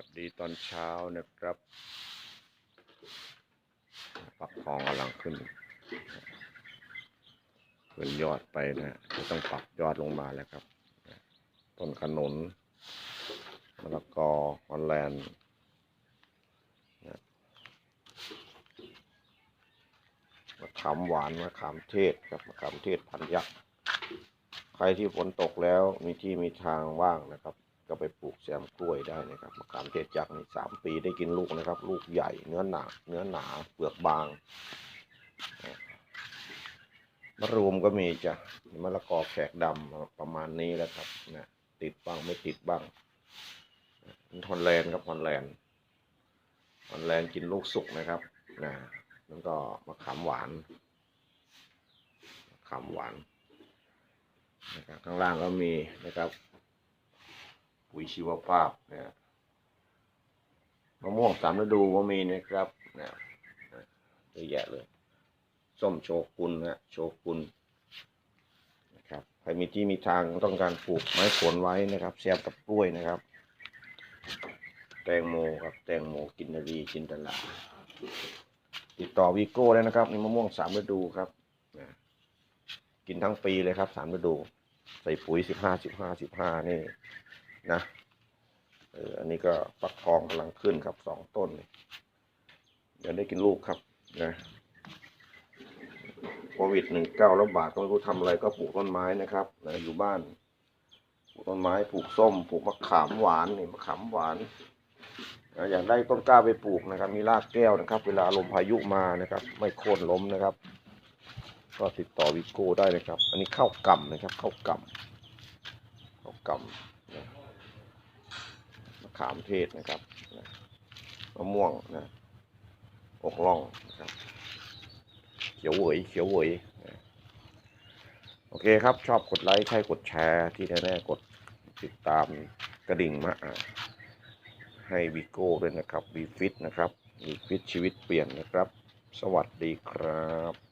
วัสดีตอนเช้านะครับปักทองกำลังขึ้นขึ้นยอดไปนะจะต้องปรับยอดลงมาแล้วครับ ต้นขนุนมะละกอฮอลแลนด์นะมะขามหวานมะขามเทศครับมะขามเทศพันยักษ์ ใครที่ฝนตกแล้วมีที่มีทางว่างนะครับ ก็ไปปลูก ซมกล้วยได้นะครับมะขามเทศยักษ์นี่สามปีได้กินลูกนะครับ ลูกใหญ่เนื้อหนาเนื้อหนาเปลือกบางมะรูมก็มีจ้ะมะละกอแขกดำประมาณนี้แล้วครับนะติดบ้างไม่ติดบ้างฮอนแลนด์ครับฮอนแลนด์ฮอนแลนด์กินลูกสุกนะครับนะแล้วก็มะขามหวานมะขามหวานนะครับข้างล่างก็มีนะครับ ปุ๋ยชีวภาพนะมะม่วงสามฤดูก็มีนะครับนะเยอะแยะเลย ส้มโชกุนนะโชกุนนะครับใครมีที่มีทางต้องการปลูกไม้ผลไว้นะครับแซมกับกล้วยนะครับ แตงโมครับแตงโมกินนารีจินตลาติดต่อวีโก้ได้นะครับนี่มะม่วงสามฤดูครับนะกินทั้งปีเลยครับสามฤดู ใส่ปุ๋ยสิบห้าสิบห้าสิบห้านี่ นะเอออันนี้ก็ปักทองกำลังขึ้นครับสองต้นนี่เดี๋ยวได้กินลูกครับนะโควิดหนึ่งเก้าระบาดก็ไม่รู้ทำอะไรก็ปลูกต้นไม้นะครับนะอยู่บ้านปลูกต้นไม้ปลูกส้มปลูกมะขามหวานนี่มะขามหวานนะอยากได้ต้นกล้าไปปลูกนะครับ มีรากแก้วนะครับ เวลาลมพายุมานะครับ ไม่โค่นล้มนะครับ ก็ติดต่อวิโก้ได้นะครับ อันนี้ข้าวกำนะครับข้าวกำข้าวกำ ขามเทศนะครับนะมะม่วงนะอกล่องนะครับเขียวเหวยเขียวเหวยนะโอเคครับ ชอบกดไลค์ใช่กดแชร์ที่แน่ๆกดติดตามกระดิ่งมาให้วิโก้ด้วยนะครับวีฟิตนะครับวีฟิตชีวิตเปลี่ยนนะครับ สวัสดีครับ